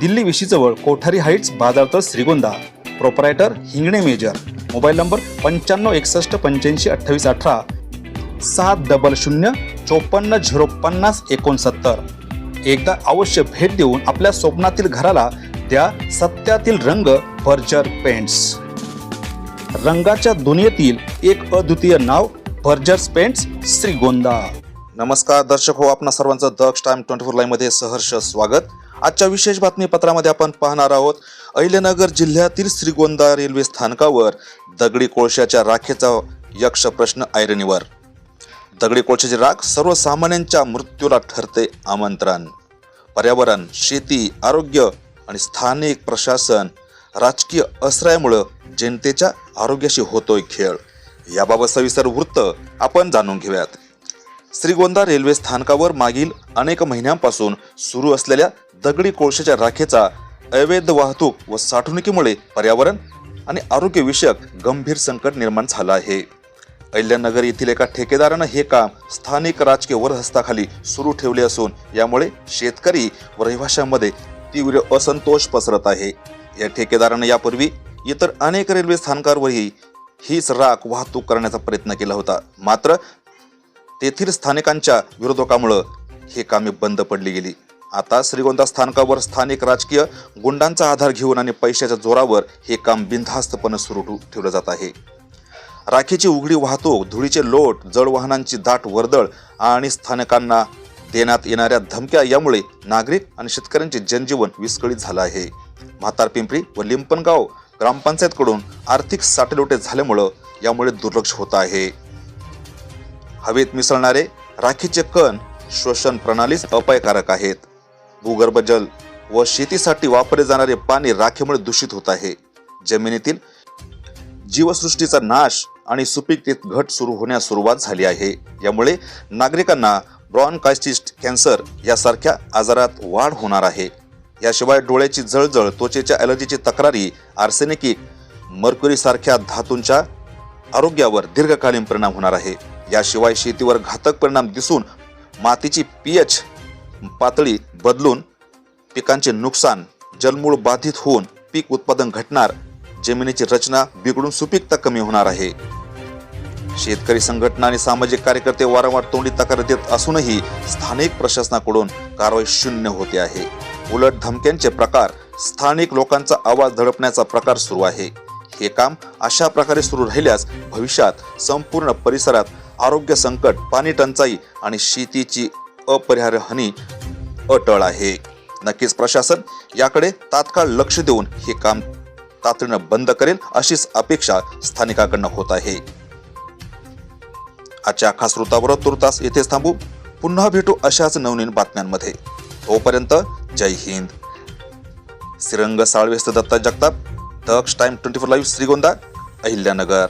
दिल्ली विशीजवळ Kothari heights बाजारतळ Shrigonda. Proprietor Hingane major. Mobile number पंच्याण्णव एकसष्ट पंच्याऐंशी अठ्ठावीस अठरा. सात डबल शून्य चोपन्न झिरो पन्नास एकोणसत्तर. एकदा अवश्य भेट देऊन आपल्या स्वप्नातील घराला त्या सत्यातील रंग भर्जर पेंट्स. रंगाच्या दुनियेतील एक अद्वितीय नाव बर्जर्स पेंट्स श्रीगोंदा. नमस्कार दर्शक हो आपणा सर्वांचं दक्ष टाइम ट्वेंटी फोरमध्ये सहर्ष स्वागत. आजच्या विशेष बातमीपत्रामध्ये आपण पाहणार आहोत अहिल्यानगर जिल्ह्यातील श्रीगोंदा रेल्वे स्थानकावर दगडी कोळशाच्या राखेचा यक्ष प्रश्न ऐरणीवर. दगडी कोळशाची राख सर्वसामान्यांच्या मृत्यूला ठरते आमंत्रण. पर्यावरण शेती आरोग्य आणि स्थानिक प्रशासन राजकीय असरायामुळं जनतेच्या आरोग्याशी होतोय खेळ. याबाबत सविस्तर वृत्त आपण जाणून घेऊयात. श्रीगोंदा रेल्वे स्थानकावर मागील अनेक महिन्यांपासून सुरू असलेल्या दगडी कोळशाच्या राखेचा अवैध वाहतूक व साठवणुकीमुळे पर्यावरण आणि आरोग्यविषयक गंभीर संकट निर्माण झालं आहे. अहिल्यानगर येथील एका ठेकेदारानं हे काम स्थानिक राजकीय वरहस्ताखाली सुरू ठेवले असून यामुळे शेतकरी व रहिवाशांमध्ये तीव्र असंतोष पसरत आहे. या ठेकेदारानं यापूर्वी इतर अनेक रेल्वे स्थानकांवरही हीच राख वाहतूक करण्याचा प्रयत्न केला होता. मात्र तेथील स्थानिकांच्या विरोधकामुळं हे कामे बंद पडली गेली. आता श्रीगोंदा स्थानकावर स्थानिक राजकीय गुंडांचा आधार घेऊन आणि पैशाच्या जोरावर हे काम बिनधास्तपणे सुरू ठेवलं जात आहे. राखीची उघडी वाहतूक धुळीचे लोट जड वाहनांची दाट वर्दळ आणि स्थानकांना देण्यात येणाऱ्या धमक्या यामुळे नागरिक आणि शेतकऱ्यांचे जनजीवन विस्कळीत झालं आहे. म्हातार पिंपरी व लिंपणगाव ग्रामपंचायतकडून आर्थिक साटेलोटे झाल्यामुळं यामुळे दुर्लक्ष होत आहे. हवेत मिसळणारे राखीचे कण श्वसन प्रणालीस अपायकारक आहेत. भूगर्भ जल व शेतीसाठी वापरले जाणारे पाणी राखेमुळे दूषित होत आहे. जमिनीतील जीवसृष्टीचा नाश आणि सुपीकतेत घट सुरू होण्यास सुरुवात झाली आहे. यामुळे नागरिकांना ब्रॉनकायस्टिस्ट कॅन्सर यासारख्या आजारात वाढ होणार आहे. याशिवाय डोळ्याची जळजळ त्वचेच्या ॲलर्जीची तक्रारी आर्सेनिकी मर्क्युरीसारख्या धातूंच्या आरोग्यावर दीर्घकालीन परिणाम होणार आहे. याशिवाय शेतीवर घातक परिणाम दिसून मातीची पीएच पातळी बदलून पिकांचे नुकसान जलमूळ बाधित होऊन पीक उत्पादन घटणार जमिनीची रचना बिघडून सुपीकता कमी होणार आहे. शेतकरी संघटना आणि सामाजिक कार्यकर्ते वारंवार तोंडी तक्रार देत असूनही स्थानिक प्रशासनाकडून कारवाई शून्य होते आहे. उलट धमक्यांचे प्रकार स्थानिक लोकांचा आवाज धडपण्याचा प्रकार सुरू आहे. हे काम अशा प्रकारे सुरू राहिल्यास भविष्यात संपूर्ण परिसरात आरोग्य संकट पाणी टंचाई आणि शेतीची अपरिहार्य हानी अटळ आहे. नक्कीच प्रशासन याकडे तात्काळ लक्ष देऊन हे काम तातडीनं बंद करेल अशीच अपेक्षा स्थानिकाकडनं होत आहे. आजच्या खास वृत्ताबरोबर तुर्तास येथेच थांबू. पुन्हा भेटू अशाच नवनवीन बातम्यांमध्ये. तोपर्यंत जय हिंद. Shrirang साळवेस्त Datta Jagtap Daksh time twenty four live Shrigonda Ahilyanagar.